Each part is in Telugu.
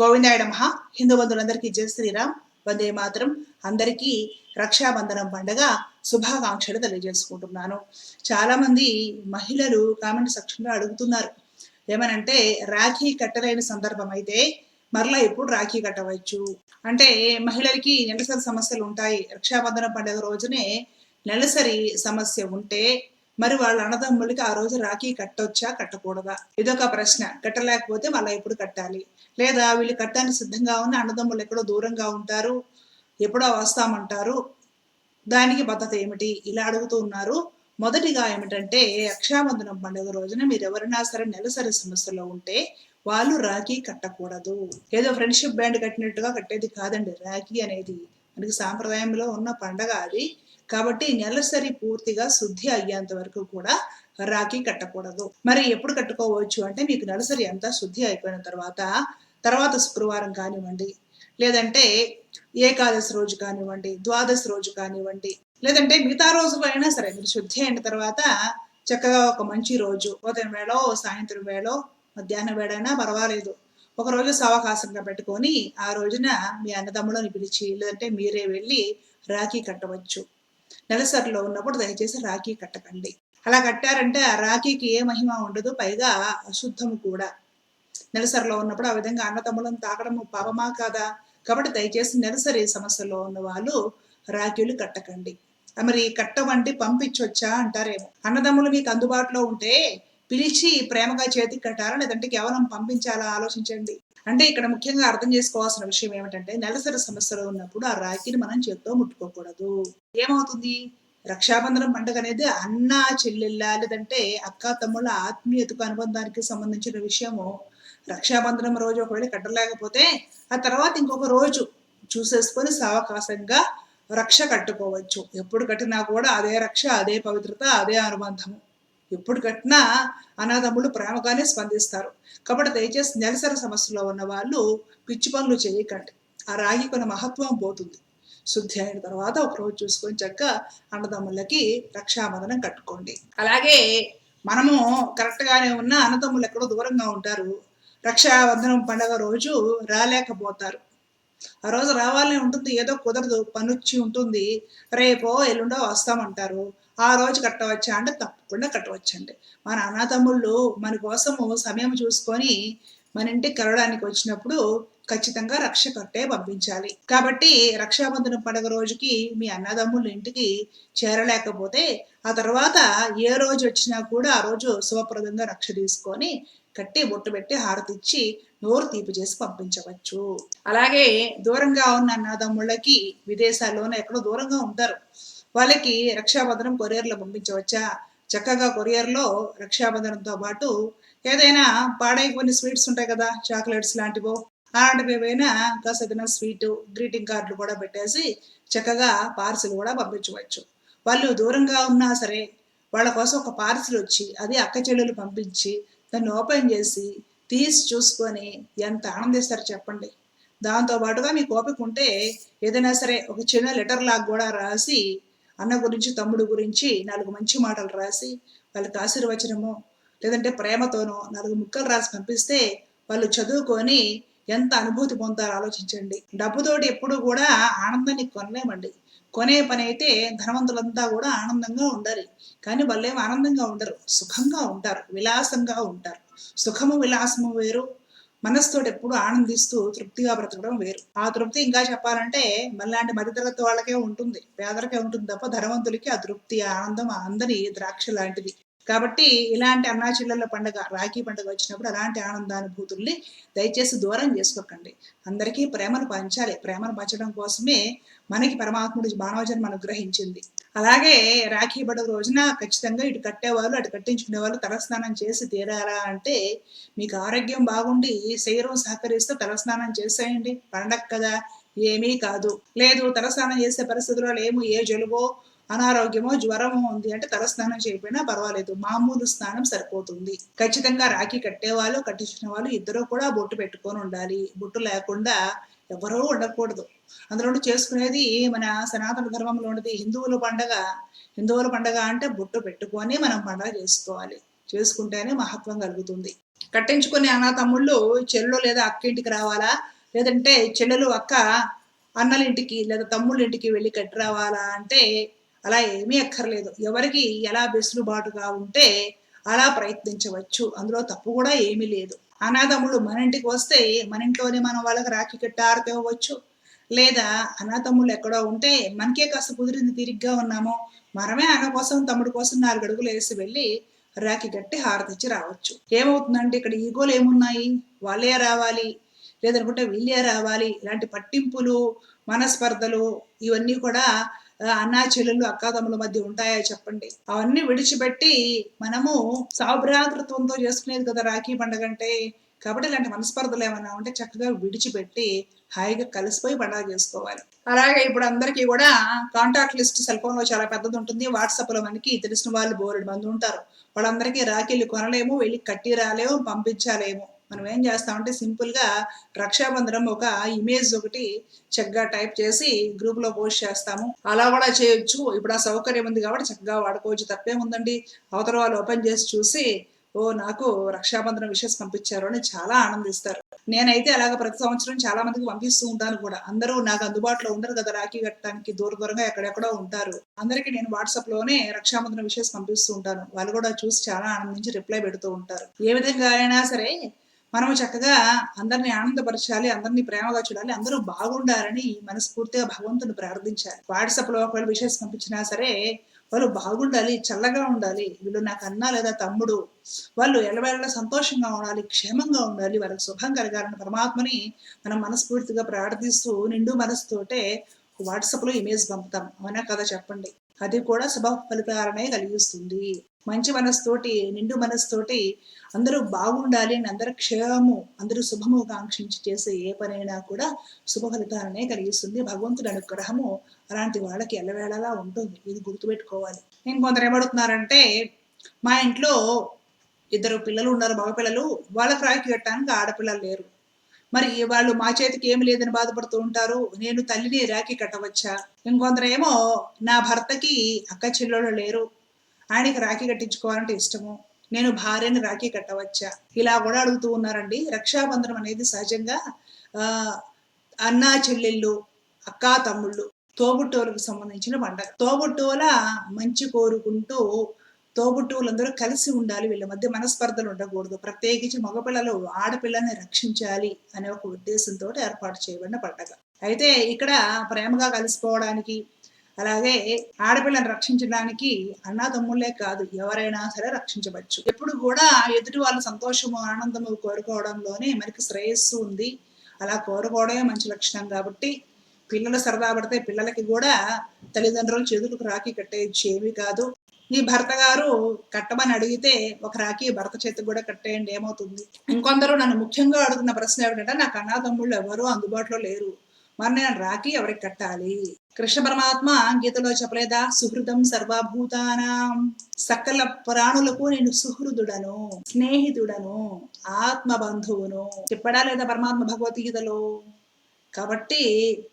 గోవిందాయ మహా హిందూ బంధువులందరికీ జయ శ్రీరామ్. వందే మాత్రం. అందరికీ రక్షాబంధనం పండగ శుభాకాంక్షలు తెలియజేసుకుంటున్నాను. చాలా మంది మహిళలు కామెంట్ సెక్షన్లో అడుగుతున్నారు. ఏమనంటే రాఖీ కట్టలేని సందర్భం అయితే మరలా ఎప్పుడు రాఖీ కట్టవచ్చు? అంటే మహిళలకి నెలసరి సమస్యలు ఉంటాయి. రక్షాబంధన పండుగ రోజునే నెలసరి సమస్య ఉంటే మరి వాళ్ళ అన్నదమ్ములకి ఆ రోజు రాఖీ కట్టొచ్చా కట్టకూడదా? ఇదొక ప్రశ్న. కట్టలేకపోతే మళ్ళీ ఎప్పుడు కట్టాలి? లేదా వీళ్ళు కట్టడానికి సిద్ధంగా ఉన్న అన్నదమ్ములు ఎక్కడో దూరంగా ఉంటారు ఎప్పుడో వస్తామంటారు దానికి పద్ధతి ఏమిటి? ఇలా అడుగుతూ ఉన్నారు. మొదటిగా ఏమిటంటే రక్షాబంధనం పండుగ రోజున మీరు ఎవరైనా సరే నెలసరి సమస్యలో ఉంటే వాళ్ళు రాఖీ కట్టకూడదు. ఏదో ఫ్రెండ్షిప్ బ్యాండ్ కట్టినట్టుగా కట్టేది కాదండి. రాఖీ అనేది మనకి సాంప్రదాయంలో ఉన్న పండగ అది. కాబట్టి నెలసరి పూర్తిగా శుద్ధి అయ్యేంత వరకు కూడా రాఖీ కట్టకూడదు. మరి ఎప్పుడు కట్టుకోవచ్చు అంటే మీకు నెలసరి అంతా శుద్ధి అయిపోయిన తర్వాత తర్వాత శుక్రవారం కానివ్వండి లేదంటే ఏకాదశి రోజు కానివ్వండి ద్వాదశి రోజు కానివ్వండి లేదంటే మిగతా రోజులు అయినా సరే మీరు శుద్ధి అయిన తర్వాత చక్కగా ఒక మంచి రోజు ఉదయం వేళ సాయంత్రం వేళ మధ్యాహ్నం వేడైనా పర్వాలేదు. ఒక రోజు సావకాశంగా పెట్టుకొని ఆ రోజున మీ అన్నదమ్ములని పిలిచి లేదంటే మీరే వెళ్ళి రాఖీ కట్టవచ్చు. నెలసరిలో ఉన్నప్పుడు దయచేసి రాఖీ కట్టకండి. అలా కట్టారంటే ఆ రాఖీకి ఏ మహిమ ఉండదు పైగా అశుద్ధము కూడా. నెలసరిలో ఉన్నప్పుడు ఆ విధంగా అన్నతమ్ములను తాగడం పాపమా కాదా? కాబట్టి దయచేసి నెలసరి సమస్యలో ఉన్న వాళ్ళు రాఖీలు కట్టకండి. మరి కట్టవంటి పంపించొచ్చా అంటారేమో. అన్నదమ్ములు మీకు అందుబాటులో ఉంటే పిలిచి ప్రేమగా చేతికి కట్టారా లేదంటే కేవలం పంపించాలా? ఆలోచించండి. అంటే ఇక్కడ ముఖ్యంగా అర్థం చేసుకోవాల్సిన విషయం ఏమిటంటే నెలసరి సమస్యలో ఉన్నప్పుడు ఆ రాఖీని మనం చేత్తో ముట్టుకోకూడదు. ఏమవుతుంది? రక్షాబంధనం పండుగ అనేది అన్న చెల్లెళ్ళ లేదంటే అక్క తమ్ముళ్ళ ఆత్మీయతకు అనుబంధానికి సంబంధించిన విషయము. రక్షాబంధనం రోజు ఒకవేళ కట్టలేకపోతే ఆ తర్వాత ఇంకొక రోజు చూసేసుకొని సావకాశంగా రక్ష కట్టుకోవచ్చు. ఎప్పుడు కట్టినా కూడా అదే రక్ష అదే పవిత్రత అదే అనుబంధము. ఎప్పుడు కట్టినా అనాథములు ప్రేమగానే స్పందిస్తారు. కాబట్టి దయచేసి నెలసరి సమస్యలో ఉన్న వాళ్ళు పిచ్చి పనులు చేయకండి. ఆ రాగి కొన్ని మహత్వం పోతుంది. శుద్ధి అయిన తర్వాత ఒకరోజు చూసుకొని చక్క అన్నదమ్ములకి రక్షాబంధనం కట్టుకోండి. అలాగే మనము కరెక్ట్గానే ఉన్న అన్నదమ్ములు ఎక్కడో దూరంగా ఉంటారు. రక్షాబంధనం పండగ రోజు రాలేకపోతారు. ఆ రోజు రావాలని ఉంటుంది. ఏదో కుదరదు. పనుచ్చి ఉంటుంది. రేపో ఎల్లుండో వస్తామంటారు. ఆ రోజు కట్టవచ్చా అంటే తప్పకుండా కట్టవచ్చండి. మన అన్నతమ్ముళ్ళు మన కోసము సమయం చూసుకొని మన ఇంటికి కలవడానికి వచ్చినప్పుడు ఖచ్చితంగా రక్ష కట్టే పంపించాలి. కాబట్టి రక్షాబంధన పండుగ రోజుకి మీ అన్నదమ్ముల ఇంటికి చేరలేకపోతే ఆ తర్వాత ఏ రోజు వచ్చినా కూడా ఆ రోజు శుభప్రదంగా రక్ష తీసుకొని కట్టి బొట్టు పెట్టి హారతిచ్చి నోరు తీపి చేసి పంపించవచ్చు. అలాగే దూరంగా ఉన్న అన్నదమ్ముళ్ళకి విదేశాల్లోనే ఎక్కడో దూరంగా ఉంటారు. వాళ్ళకి రక్షాబంధనం కొరియర్లో పంపించవచ్చా? చక్కగా కొరియర్లో రక్షాబంధనంతో పాటు ఏదైనా పాడైపోయిన స్వీట్స్ ఉంటాయి కదా చాక్లెట్స్ లాంటివో అలాంటివి ఏమైనా కాస్త స్వీటు స్వీట్ గ్రీటింగ్ కార్డులు కూడా పెట్టేసి చక్కగా పార్సిల్ కూడా పంపించవచ్చు. వాళ్ళు దూరంగా ఉన్నా సరే వాళ్ళ కోసం ఒక పార్సిల్ వచ్చి అది అక్క చెల్లెలు పంపించి దాన్ని ఓపెన్ చేసి తీసి చూసుకొని ఎంత ఆనందిస్తారు చెప్పండి. దాంతో పాటుగా మీకు ఓపిక ఉంటే ఏదైనా సరే ఒక చిన్న లెటర్ లాగా కూడా రాసి అన్న గురించి తమ్ముడు గురించి నాలుగు మంచి మాటలు రాసి వాళ్ళకి ఆశీర్వచనము లేదంటే ప్రేమతోనో నాలుగు ముక్కలు రాసి పంపిస్తే వాళ్ళు చదువుకొని ఎంత అనుభూతి పొందారో ఆలోచించండి. డబ్బుతోటి ఎప్పుడు కూడా ఆనందాన్ని కొనలేమండి. కొనే పని అయితే ధనవంతులంతా కూడా ఆనందంగా ఉండాలి. కానీ వాళ్ళేం ఆనందంగా ఉండరు సుఖంగా ఉంటారు విలాసంగా ఉంటారు. సుఖము విలాసము వేరు మనసుతోటి ఎప్పుడు ఆనందిస్తూ తృప్తిగా బ్రతకడం వేరు. ఆ తృప్తి ఇంకా చెప్పాలంటే మళ్ళాంటి మధ్యతరగతి వాళ్ళకే ఉంటుంది. పేదరికే ఉంటుంది తప్ప ధనవంతులకి ఆ తృప్తి ఆనందం అందని ద్రాక్ష లాంటిది. కాబట్టి ఇలాంటి అన్నాచిల్లల పండుగ రాఖీ పండుగ వచ్చినప్పుడు అలాంటి ఆనందానుభూతుల్ని దయచేసి దూరం చేసుకోకండి. అందరికీ ప్రేమను పంచాలి. ప్రేమను పంచడం కోసమే మనకి పరమాత్ముడు మానవజన్మ అనుగ్రహించింది. అలాగే రాఖీ పడవ రోజున ఖచ్చితంగా ఇటు కట్టేవాళ్ళు అటు కట్టించుకునేవాళ్ళు తలస్నానం చేసి తీరారా అంటే మీకు ఆరోగ్యం బాగుండి శరీరం సహకరిస్తూ తలస్నానం చేసేయండి. పండగ కదా ఏమీ కాదు. లేదు తలస్నానం చేసే పరిస్థితుల్లో లేము ఏ జలుబో అనారోగ్యమో జ్వరమో ఉంది అంటే తలస్నానం చేయకపోయినా పర్వాలేదు. మామూలు స్నానం సరిపోతుంది. ఖచ్చితంగా రాఖీ కట్టేవాళ్ళు కట్టించిన వాళ్ళు ఇద్దరు కూడా బొట్టు పెట్టుకొని ఉండాలి. బొట్టు లేకుండా ఎవరో ఉండకూడదు. అందులో చేసుకునేది మన సనాతన ధర్మంలో ఉండేది హిందువుల పండగ. హిందువుల పండగ అంటే బొట్టు పెట్టుకొని మనం పండగ చేసుకోవాలి. చేసుకుంటేనే మహత్వం కలుగుతుంది. కట్టించుకునే అన్న తమ్ముళ్ళు చెల్లెలు లేదా అక్క ఇంటికి రావాలా? లేదంటే చెల్లెలు అక్క అన్నల ఇంటికి లేదా తమ్ముళ్ళ ఇంటికి వెళ్ళి కట్టి రావాలా అంటే అలా ఏమీ అక్కర్లేదు. ఎవరికి ఎలా వెసులుబాటుగా ఉంటే అలా ప్రయత్నించవచ్చు. అందులో తప్పు కూడా ఏమీ లేదు. అనాథములు మన ఇంటికి వస్తే మన ఇంట్లోనే మనం వాళ్ళకి రాఖీ కట్టి ఆరితేవచ్చు లేదా అనాథములు ఎక్కడో ఉంటే మనకే కాస్త కుదిరింది తిరిగ్గా ఉన్నామో మనమే అన్న కోసం తమ్ముడు కోసం నాలుగు అడుగులు వేసి వెళ్ళి రాఖీ కట్టి హారతిచ్చి రావచ్చు. ఏమవుతుందంటే ఇక్కడ ఈగోలు ఏమున్నాయి? వాళ్ళే రావాలి. లేదనుకుంటే వీళ్ళే రావాలి. ఇలాంటి పట్టింపులు మనస్పర్ధలు ఇవన్నీ కూడా అన్నా చెల్లెళ్ళు అక్కాదమ్ముల మధ్య ఉంటాయా చెప్పండి. అవన్నీ విడిచిపెట్టి మనము సాభ్రాతృత్వంతో చేసుకునేది కదా రాఖీ పండగ అంటే. కాబట్టి ఇలాంటి మనస్పర్ధలు ఏమైనా ఉంటే చక్కగా విడిచిపెట్టి హాయిగా కలిసిపోయి పండగ చేసుకోవాలి. అలాగే ఇప్పుడు అందరికీ కూడా కాంటాక్ట్ లిస్ట్ సెల్ ఫోన్లో చాలా పెద్దది ఉంటుంది. వాట్సాప్లో మనకి తెలిసిన వాళ్ళు బోరెడు మంది ఉంటారు. వాళ్ళందరికీ రాఖీలు కొనలేము వెళ్ళి కట్టి రాలేము పంపించాలేము. మనం ఏం చేస్తామంటే సింపుల్గా రక్షాబంధనం ఒక ఇమేజ్ ఒకటి చక్కగా టైప్ చేసి గ్రూప్లో పోస్ట్ చేస్తాము. అలా కూడా చేయొచ్చు. ఇప్పుడు ఆ సౌకర్యం ఉంది కాబట్టి చక్కగా వాడుకోవచ్చు. తప్పేముందండి? అవతల వాళ్ళు ఓపెన్ చేసి చూసి ఓ నాకు రక్షాబంధన విషయస్ పంపించారు అని చాలా ఆనందిస్తారు. నేనైతే అలాగ ప్రతి సంవత్సరం చాలా మందికి పంపిస్తూ ఉంటాను కూడా. అందరూ నాకు అందుబాటులో ఉండరు కదా రాఖీ కట్టడానికి. దూర దూరంగా ఎక్కడెక్కడో ఉంటారు. అందరికీ నేను వాట్సాప్లోనే రక్షాబంధన విషయస్ పంపిస్తూ ఉంటాను. వాళ్ళు కూడా చూసి చాలా ఆనందించి రిప్లై పెడుతూ ఉంటారు. ఏ విధంగా అయినా సరే మనం చక్కగా అందరిని ఆనందపరచాలి అందరినీ ప్రేమగా చూడాలి అందరూ బాగుండాలని మనస్ఫూర్తిగా భగవంతుని ప్రార్థించాలి. వాట్సాప్లో ఒకవేళ విషయస్ పంపించినా సరే వాళ్ళు బాగుండాలి చల్లగా ఉండాలి వీళ్ళు నాకు అన్న లేదా తమ్ముడు వాళ్ళు ఎల్లవేళ సంతోషంగా ఉండాలి క్షేమంగా ఉండాలి వాళ్ళకి శుభం కలగాలని పరమాత్మని మనం మనస్ఫూర్తిగా ప్రార్థిస్తూ నిండు మనసుతోటే వాట్సాప్లో ఇమేజ్ పంపుతాం. అవునా కదా చెప్పండి? అది కూడా శుభ ఫలితాలనే కలిగిస్తుంది. మంచి మనసుతోటి నిండు మనసుతోటి అందరూ బాగుండాలి అని అందరూ క్షేమము అందరూ శుభము కాంక్షించి చేసే ఏ పనైనా కూడా శుభ ఫలితాలనే కలిగిస్తుంది. భగవంతుడి అనుగ్రహము అలాంటి వాళ్ళకి ఎల్లవేళలా ఉంటుంది. ఇది గుర్తుపెట్టుకోవాలి. ఇంకొందరు ఏమడుతున్నారంటే మా ఇంట్లో ఇద్దరు పిల్లలు ఉన్నారు మగపిల్లలు వాళ్ళకి రాఖీ కట్టడానికి ఆడపిల్లలు లేరు. మరి వాళ్ళు మా చేతికి ఏమి లేదని బాధపడుతూ ఉంటారు. నేను తల్లిని రాఖీ కట్టవచ్చా? ఇంకొందరేమో నా భర్తకి అక్క చెల్లెళ్ళు లేరు. ఆయనకి రాఖీ కట్టించుకోవాలంటే ఇష్టము. నేను భార్యని రాఖీ కట్టవచ్చా? ఇలా కూడా అడుగుతూ ఉన్నారండి. రక్షాబంధనం అనేది సహజంగా అన్నా చెల్లెళ్ళు అక్కా తమ్ముళ్ళు తోబుట్టువులకు సంబంధించిన పండగ. తోబుట్టువుల మంచి కోరుకుంటూ తోబుట్టువులందరూ కలిసి ఉండాలి. వీళ్ళ మధ్య మనస్పర్ధలు ఉండకూడదు. ప్రత్యేకించి మగపిల్లలు ఆడపిల్లల్ని రక్షించాలి అనే ఒక ఉద్దేశంతో ఏర్పాటు చేయబడిన పండగ. అయితే ఇక్కడ ప్రేమగా కలిసిపోవడానికి అలాగే ఆడపిల్లని రక్షించడానికి అన్నాతమ్ముళ్ళే కాదు ఎవరైనా సరే రక్షించవచ్చు. ఎప్పుడు కూడా ఎదుటి వాళ్ళ సంతోషము ఆనందము కోరుకోవడంలోనే మనకి శ్రేయస్సు ఉంది. అలా కోరుకోవడమే మంచి లక్షణం కాబట్టి పిల్లలు సరదా పడితే పిల్లలకి కూడా తల్లిదండ్రులు చేతులకు రాఖీ కట్టేయచ్చు ఏమీ కాదు. మీ భర్త గారు కట్టమని అడిగితే ఒక రాఖీ భర్త చేతికి కూడా కట్టేయండి ఏమవుతుంది? ఇంకొందరు నన్ను ముఖ్యంగా అడుగుతున్న ప్రశ్న ఏమిటంటే నాకు అన్నదమ్ముళ్ళు ఎవరు అందుబాటులో లేరు. మరి నేను రాఖీ ఎవరికి కట్టాలి? కృష్ణ పరమాత్మ గీతలో చెప్పలేదా? సుహృదం సర్వభూతానాం. సకల ప్రాణులకు నేను సుహృదుడను స్నేహితుడను ఆత్మ బంధువును చెప్పడా లేదా పరమాత్మ భగవద్గీతలో? కాబట్టి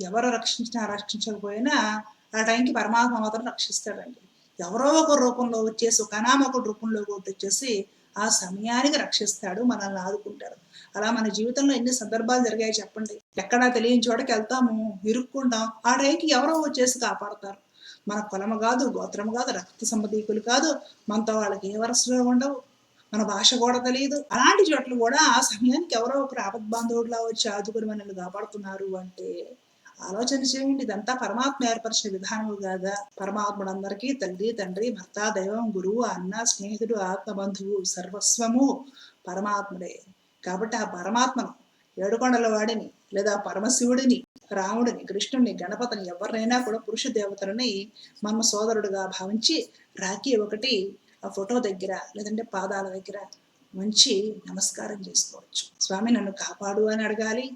ఎవరు రక్షించినా రక్షించకపోయినా ఆ టైంకి పరమాత్మ మాత్రం రక్షిస్తాడండి. ఎవరో ఒక రూపంలో వచ్చేసి ఒక అనామకుడు రూపంలో వచ్చేసి ఆ సమయానికి రక్షిస్తాడు మనల్ని ఆదుకుంటాడు. అలా మన జీవితంలో ఎన్ని సందర్భాలు జరిగాయి చెప్పండి. ఎక్కడా తెలియని చోటకి వెళ్తాము ఇరుక్కుంటాం. ఆ టైంకి ఎవరో వచ్చేసి కాపాడతారు. మన కులము కాదు గోత్రం కాదు రక్త సంబంధీకులు కాదు మనతో వాళ్ళకి ఏ వరసలో ఉండవు. మన భాష కూడా తెలియదు. అలాంటి చోట్ల కూడా ఆ సమయానికి ఎవరో ఒకరు ఆపద్బాంధవుడిలా వచ్చి ఆదుకుని మనల్ని కాపాడుతున్నారు అంటే ఆలోచన చేయండి. ఇదంతా పరమాత్మ ఏర్పరిచిన విధానము కాదా. పరమాత్ముడందరికీ తల్లి తండ్రి భర్త దైవం గురువు అన్న స్నేహితుడు ఆత్మబంధువు సర్వస్వము పరమాత్ముడే. కాబట్టి ఆ పరమాత్మను ఏడుకొండల వాడిని లేదా పరమశివుడిని రాముడిని కృష్ణుడిని గణపతిని ఎవరినైనా కూడా పురుష దేవతలని మన సోదరుడుగా భావించి రాఖీ ఒకటి ఆ ఫోటో దగ్గర లేదంటే పాదాల దగ్గర ఉంచి నమస్కారం చేసుకోవచ్చు. స్వామి నన్ను కాపాడు అని అడగాలి.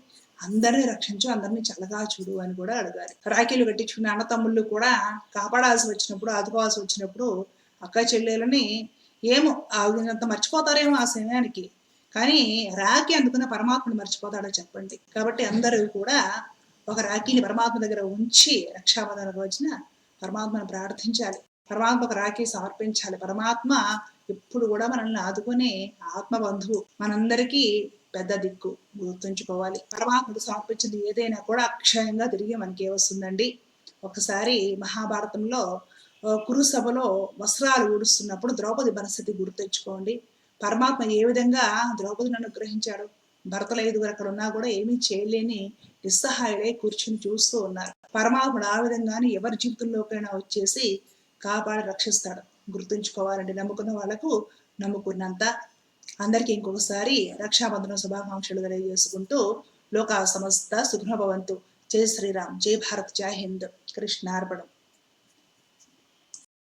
అందరిని రక్షించు అందరిని చల్లగా చూడు అని కూడా అడగాలి. రాఖీలు కట్టించుకున్న అన్నతమ్ముళ్ళు కూడా కాపాడాల్సి వచ్చినప్పుడు ఆదుకోవాల్సి వచ్చినప్పుడు అక్క చెల్లెలని ఏమో అంత మర్చిపోతారేమో ఆ సమయానికి. కానీ రాఖీ అందుకున్న పరమాత్మని మర్చిపోతాడో చెప్పండి. కాబట్టి అందరూ కూడా ఒక రాఖీని పరమాత్మ దగ్గర ఉంచి రక్షాబంధన రోజున పరమాత్మను ప్రార్థించాలి. పరమాత్మకు రాఖీ సమర్పించాలి. పరమాత్మ ఎప్పుడు కూడా మనల్ని ఆదుకునే ఆత్మబంధువు మనందరికీ పెద్ద దిక్కు గుర్తుంచుకోవాలి. పరమాత్ముడు సమర్పించింది ఏదైనా కూడా అక్షయంగా తిరిగి మనకే వస్తుందండి. ఒకసారి మహాభారతంలో కురు సభలో వస్త్రాలు ఊడుస్తున్నప్పుడు ద్రౌపది పరిస్థితి గుర్తుంచుకోండి. పరమాత్మ ఏ విధంగా ద్రౌపదిని అనుగ్రహించాడు? భర్తలు ఐదుగురు అక్కడ ఉన్నా కూడా ఏమీ చేయలేని నిస్సహాయులై కూర్చుని చూస్తూ ఉన్నారు. పరమాత్ముడు ఆ విధంగానే ఎవరి జీవితంలోకైనా వచ్చేసి కాపాడి రక్షిస్తాడు. గుర్తుంచుకోవాలండి. నమ్ముకున్న వాళ్ళకు నమ్ముకున్నంత అందరికీ ఇంకొకసారి రక్షాబంధన శుభాకాంక్షలు తెలియజేసుకుంటూ లోక సమస్త సుఖభవంతు. జై శ్రీరామ్. జై భారత్. జై హింద్. కృష్ణార్పణం.